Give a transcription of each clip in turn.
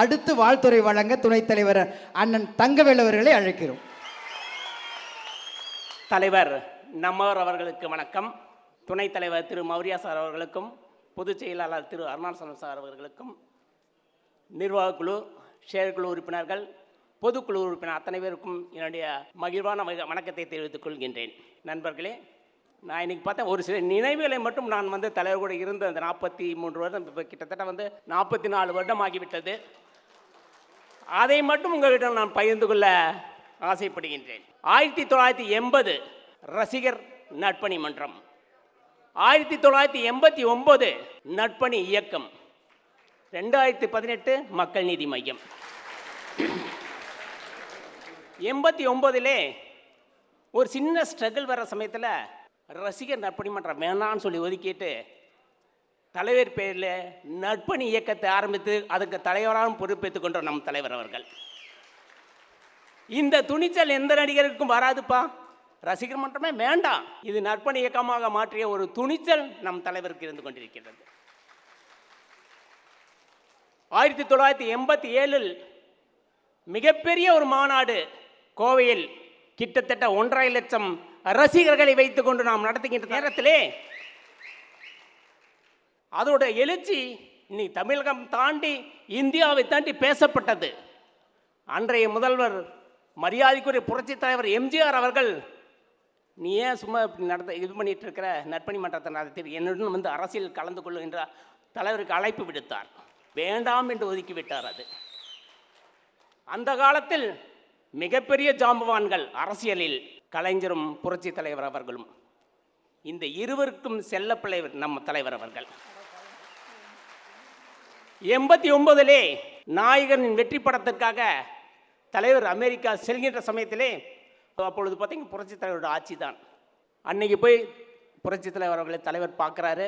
அடுத்து வாழ்த்துறை வழங்க துணைத் தலைவர் அண்ணன் தங்கவேல் அவர்களை அழைக்கிறோம். தலைவர் நம்மவர் அவர்களுக்கு வணக்கம். துணைத் தலைவர் திரு மௌரியா சார் அவர்களுக்கும் பொதுச் செயலாளர் திரு அருணாசலம் சார் அவர்களுக்கும் நிர்வாகக்குழு செயற்குழு உறுப்பினர்கள் பொதுக்குழு உறுப்பினர் அத்தனை பேருக்கும் என்னுடைய மகிழ்வான வணக்கத்தை தெரிவித்துக் கொள்கின்றேன். நண்பர்களே நான் இன்னைக்கு பார்த்தேன் ஒரு சில நினைவுகளை மட்டும் நான் வந்து தலைவர் கூட இருந்த அந்த நாற்பத்தி மூன்று வருடம் இப்போ கிட்டத்தட்ட வந்து நாற்பத்தி நாலு வருடம் ஆகிவிட்டது. அதை மட்டும் உங்களிடம் நான் பகிர்ந்து கொள்ள ஆசைப்படுகின்றேன். ஆயிரத்தி தொள்ளாயிரத்தி எண்பது ரசிகர் நட்பணி மன்றம். ஆயிரத்தி தொள்ளாயிரத்தி எண்பத்தி ஒன்பது நட்பணி இயக்கம். ரெண்டாயிரத்தி பதினெட்டு மக்கள் நீதி மையம். எண்பத்தி ஒம்பதுலே ஒரு சின்ன ஸ்ட்ரகிள் வர சமயத்தில் ரசிகர் நட்பணி மன்றம் வேணான்னு சொல்லி ஒதுக்கிட்டு தலைவர் பெயரில் நட்பணி இயக்கத்தை ஆரம்பித்து அதுக்கு தலைவராகவும் பொறுப்பேற்றுக் கொண்ட நம் தலைவர் அவர்கள். இந்த துணிச்சல் எந்த நடிகருக்கும் வராதுப்பா. ரசிகர் மன்றமே வேண்டாம். இது நட்பணி இயக்கமாக மாற்றிய ஒரு துணிச்சல் நம் தலைவருக்கு இருந்து கொண்டிருக்கிறது. ஆயிரத்தி தொள்ளாயிரத்தி எண்பத்தி ஏழில் மிகப்பெரிய ஒரு மாநாடு கோவையில் கிட்டத்தட்ட ஒன்றரை லட்சம் ரசிகர்களை வைத்துக்கொண்டு நாம் நடத்துகின்ற நேரத்திலே அதோட எழுச்சி இன்னைக்கு தமிழகம் தாண்டி இந்தியாவை தாண்டி பேசப்பட்டது. அன்றைய முதல்வர் மரியாதைக்குரிய புரட்சித் தலைவர் எம்ஜிஆர் அவர்கள் நீ ஏன் சும்மா இப்படி நடத்த இது பண்ணிட்டு இருக்கிற? நற்பணி மன்றத்தை நடத்தி என்னுடன் வந்து அரசியல் கலந்து கொள்ளுகின்ற தலைவருக்கு அழைப்பு விடுத்தார். வேண்டாம் என்று ஒதுக்கிவிட்டார் அது. அந்த காலத்தில் மிகப்பெரிய ஜாம்பவான்கள் அரசியலில் கலைஞரும் புரட்சித் தலைவர் அவர்களும் இந்த இருவருக்கும் செல்லப்பிள்ளை நம்ம தலைவர் அவர்கள். எண்பத்தி ஒன்பதிலே நாயகனின் வெற்றி படத்திற்காக தலைவர் அமெரிக்கா செல்கின்ற சமயத்திலே அப்பொழுது பார்த்தீங்கன்னா புரட்சி தலைவரோட ஆட்சி தான். அன்னைக்கு போய் புரட்சி தலைவர் அவர்களை தலைவர் பார்க்குறாரு.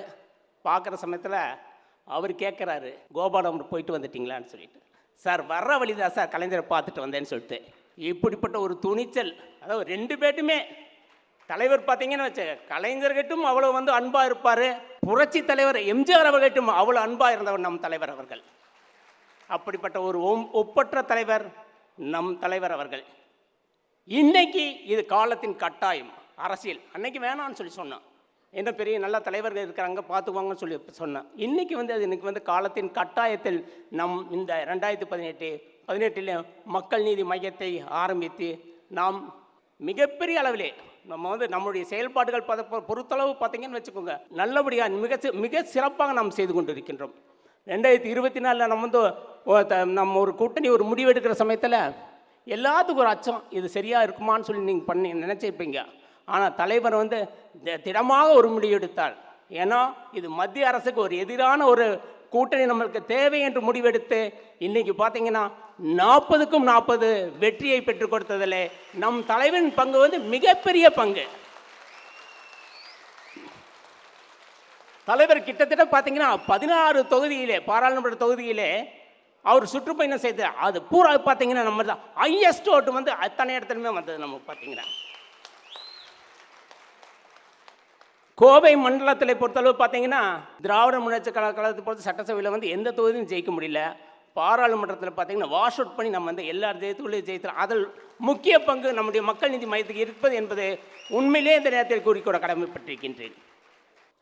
பார்க்குற சமயத்தில் அவர் கேட்குறாரு கோபாலம் போயிட்டு வந்துட்டிங்களான்னு சொல்லிட்டு. சார் வர்ற வழிதான் சார் கலைஞரை பார்த்துட்டு வந்தேன்னு சொல்லிட்டு. இப்படிப்பட்ட ஒரு துணிச்சல் அதாவது ரெண்டு பேர்ட்டுமே தலைவர் பார்த்தீங்கன்னு வச்சு கலைஞர்கிட்டும் அவ்வளோ வந்து அன்பாக இருப்பார். புரட்சி தலைவர் எம்ஜிஆர் அவர்களிட்டும் அவ்வளோ அன்பாக இருந்தவர் நம் தலைவர் அவர்கள். அப்படிப்பட்ட ஒரு ஒம்- ஒப்பற்ற தலைவர் நம் தலைவர் அவர்கள். இன்னைக்கு இது காலத்தின் கட்டாயம் அரசியல். அன்னைக்கு வேணாம்னு சொல்லி சொன்னான். என்ன பெரிய நல்ல தலைவர்கள் இருக்கிறாங்க பார்த்துக்குவாங்கன்னு சொல்லி சொன்னேன். இன்னைக்கு வந்து அது இன்னைக்கு வந்து காலத்தின் கட்டாயத்தில் நம் இந்த ரெண்டாயிரத்தி பதினெட்டு பதினெட்டில் மக்கள் நீதி மையத்தை ஆரம்பித்து நாம் மிகப்பெரிய அளவிலே நம்ம வந்து நம்முடைய செயல்பாடுகள் பொறுத்தளவு பார்த்தீங்கன்னு வச்சுக்கோங்க. நல்லபடியாக மிக மிக சிறப்பாக நாம் செய்து கொண்டு இருக்கின்றோம் ரெண்டாயிரத்தி இருபத்தி நாலில் நம்ம வந்து நம்ம ஒரு கூட்டணி ஒரு முடிவெடுக்கிற சமயத்தில் எல்லாத்துக்கும் ஒரு அச்சம் இது சரியாக இருக்குமான்னு சொல்லி நீங்கள் பண்ணி நினச்சிருப்பீங்க. ஆனால் தலைவர் வந்து திடமாக ஒரு முடிவெடுத்தார் ஏன்னா இது மத்திய அரசுக்கு ஒரு எதிரான ஒரு கூட்டணி நம்மளுக்கு தேவை என்று முடிவெடுத்து இன்றைக்கி பார்த்தீங்கன்னா நாற்பதுக்கும் நாற்பது வெற்றியை பெற்றுக் கொடுத்ததில் நம் தலைவன் பங்கு வந்து மிகப்பெரிய பங்கு. தலைவர் கிட்டத்தட்ட பார்த்தீங்கன்னா பதினாறு தொகுதியிலே பாராளுமன்ற தொகுதியிலே அவர் சுற்றுப்பயணம் செய்து அது பூரா பார்த்தீங்கன்னா நம்ம தான். ஹையஸ்ட் ஓட்டு வந்து அத்தனை இடத்துலையுமே வந்தது நம்ம பார்த்தீங்கன்னா. கோவை மண்டலத்தில் பொறுத்தளவு பார்த்தீங்கன்னா திராவிட முன்னேற்ற கழகத்தை பொறுத்த சட்டசபையில் வந்து எந்த தொகுதியும் ஜெயிக்க முடியல. பாராளுமன்றத்தில் பார்த்தீங்கன்னா வாஷ் அவுட் பண்ணி நம்ம வந்து எல்லா ஜெயத்துக்குள்ளே ஜெயித்தோம் அதில் முக்கிய பங்கு நம்முடைய மக்கள் நீதி மையத்துக்கு இருப்பது என்பது உண்மையிலே இந்த நேரத்தில் கூறிக்கூட கடமைப்பட்டிருக்கின்றேன்.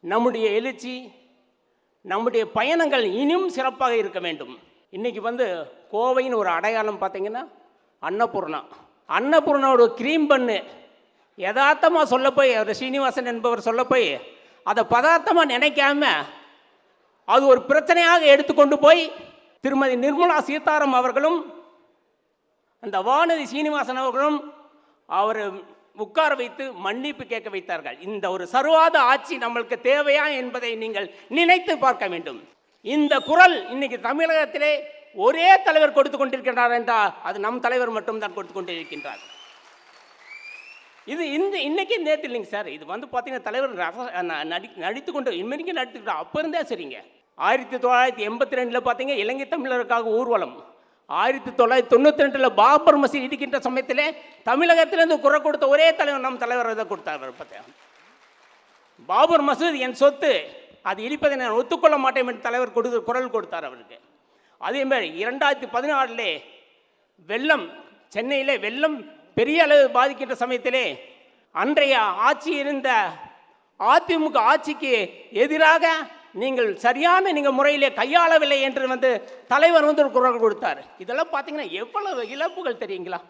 நம்முடைய எழுச்சி நம்முடைய பயணங்கள் இனியும் சிறப்பாக இருக்க வேண்டும். இன்றைக்கி வந்து கோவையின் ஒரு அடையாளம் பார்த்திங்கன்னா அன்னபூர்ணா. அன்னபூர்ணாவோட க்ரீம் பண்ணு யதார்த்தமாக சொல்ல போய் அவர் ஸ்ரீனிவாசன் என்பவர் சொல்ல போய் அதை பதார்த்தமாக நினைக்காம அது ஒரு பிரச்சனையாக எடுத்துக்கொண்டு போய் திருமதி நிர்மலா சீதாராம் அவர்களும் அந்த வானதி சீனிவாசன் அவர்களும் அவர் உட்கார வைத்து மன்னிப்பு கேட்க வைத்தார்கள். இந்த ஒரு சர்வாத ஆட்சி நம்மளுக்கு தேவையா என்பதை நீங்கள் நினைத்து பார்க்க வேண்டும். இந்த குரல் இன்னைக்கு தமிழகத்திலே ஒரே தலைவர் கொடுத்து கொண்டிருக்கின்றார் என்றால் அது நம் தலைவர் மட்டும்தான் கொடுத்து கொண்டிருக்கின்றார். இது இந்த இன்னைக்கு நேற்று இல்லைங்க சார். இது வந்து பார்த்தீங்கன்னா தலைவர் ரச- ந- நடி நடித்து கொண்டு இன்னைக்கு நடித்துக்கிட்டோம் அப்போ இருந்தே சரிங்க. ஆயிரத்தி தொள்ளாயிரத்தி எண்பத்தி ரெண்டில் பார்த்தீங்க இலங்கை தமிழருக்காக ஊர்வலம். ஆயிரத்தி தொள்ளாயிரத்தி தொண்ணூற்றி ரெண்டில் பாபர் மசீத் இடிக்கின்ற சமயத்திலே தமிழகத்திலிருந்து குரல் கொடுத்த ஒரே தலைவர் நம் தலைவர் இதை கொடுத்தார் பார்த்தேன் பாபர் மசூத் என் சொத்து அது இடிப்பதை நான் ஒத்துக்கொள்ள மாட்டேன் என்று தலைவர் கொடுத்து குரல் கொடுத்தார் அவருக்கு. அதே மாதிரி இரண்டாயிரத்தி பதினாறிலே வெள்ளம் சென்னையிலே வெள்ளம் பெரிய அளவு பாதிக்கின்ற சமயத்திலே அன்றைய ஆட்சி இருந்த அதிமுக ஆட்சிக்கு எதிராக நீங்கள் சரியான நீங்கள் முறையிலே கையாளவில்லை என்று வந்து தலைவர் வந்து ஒரு குரல் கொடுத்தார். இதெல்லாம் பார்த்தீங்கன்னா எவ்வளவு இழப்புகள் தெரியுங்களா?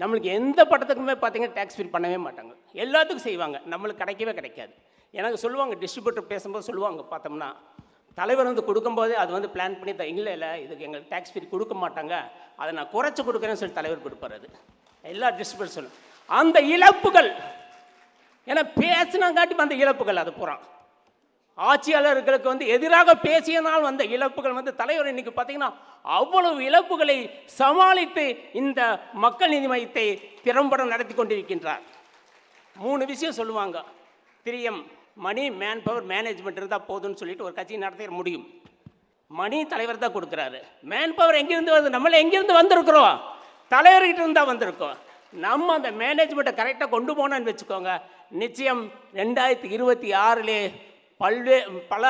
நம்மளுக்கு எந்த படத்துக்குமே பார்த்தீங்கன்னா டேக்ஸ் ஃபில் பண்ணவே மாட்டாங்க. எல்லாத்துக்கும் செய்வாங்க. நம்மளுக்கு கிடைக்கவே கிடைக்காது. எனக்கு சொல்லுவாங்க டிஸ்ட்ரிபியூட்டர் பேசும்போது சொல்லுவாங்க பார்த்தோம்னா தலைவர் வந்து கொடுக்கும்போது அது வந்து பிளான் பண்ணி த இல்லை இல்லை இதுக்கு எங்களுக்கு டேக்ஸ் ஃப்ரீ கொடுக்க மாட்டாங்க. அதை நான் குறைச்சி கொடுக்குறேன்னு சொல்லி தலைவர் கொடுப்பார் அது. எல்லா டிஸ்ட்ரிபியூட்டர் சொல்லும். அந்த இழப்புகள் ஏன்னா பேசினாங்காட்டி அந்த இழப்புகள் அது புறம். ஆட்சியாளர்களுக்கு வந்து எதிராக பேசியனால் வந்த இழப்புகள் வந்து தலைவர் இன்னைக்கு பார்த்தீங்கன்னா அவ்வளவு இழப்புகளை சமாளித்து இந்த மக்கள் நீதி மையத்தை திறம்பட நடத்தி கொண்டிருக்கின்றார். மூணு விஷயம் சொல்லுவாங்க. திரியம் மணி மேன் பவர் மேனேஜ்மெண்ட் இருந்தால் போதும்னு சொல்லிட்டு ஒரு கட்சி நடத்திட முடியும். மணி தலைவர் தான் கொடுக்குறாரு. மேன் பவர் எங்கேருந்து வருது? நம்மள எங்கேருந்து வந்திருக்கிறோம்? தலைவர்கிட்ட இருந்தால் வந்திருக்கோம். நம்ம அந்த மேனேஜ்மெண்ட்டை கரெக்டாக கொண்டு போனோன்னு வச்சுக்கோங்க. நிச்சயம் ரெண்டாயிரத்தி இருபத்தி ஆறிலே பல்வே பல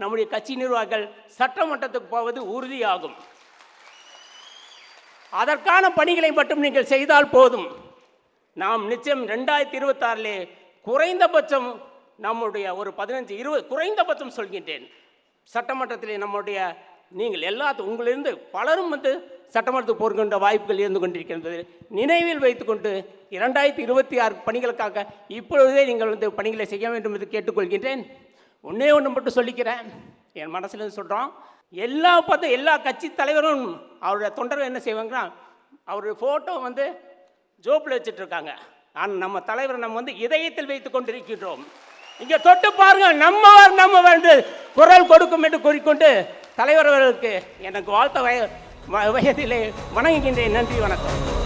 நம்முடைய கட்சி நிர்வாகிகள் சட்டமன்றத்துக்கு போவது உறுதியாகும். அதற்கான பணிகளை மட்டும் நீங்கள் செய்தால் போதும். நாம் நிச்சயம் ரெண்டாயிரத்தி இருபத்தாறிலே குறைந்தபட்சம் நம்முடைய ஒரு பதினஞ்சு இருபது குறைந்தபட்சம் சொல்கின்றேன். சட்டமன்றத்திலே நம்முடைய நீங்கள் எல்லாத்து உங்களிலிருந்து பலரும் வந்து சட்டமன்றத்துக்கு போகின்ற வாய்ப்புகள் இருந்து கொண்டிருக்கின்றது. நினைவில் வைத்துக்கொண்டு இரண்டாயிரத்தி இருபத்தி ஆறு பணிகளுக்காக இப்பொழுதே நீங்கள் வந்து பணிகளை செய்ய வேண்டும் என்று கேட்டுக்கொள்கின்றேன். ஒன்றே ஒன்று மட்டும் சொல்லிக்கிறேன். என் மனசுலேருந்து சொல்கிறோம் எல்லா பார்த்து எல்லா கட்சி தலைவரும் அவருடைய தொண்டர்கள் என்ன செய்வாங்கன்னா அவருடைய ஃபோட்டோ வந்து ஜோப்பில் வச்சுட்ருக்காங்க ஆனால் நம்ம தலைவரை நம்ம வந்து இதயத்தில் வைத்து கொண்டிருக்கின்றோம். இங்கே தொட்டு பாருங்கள் நம்மவர் நம்ம என்று குரல் கொடுக்கும் என்று கூறிக்கொண்டு தலைவர் அவர்களுக்கு எனக்கு வாழ்த்த வய வ- வயதிலே வணங்குகின்றேன். நன்றி வணக்கம்.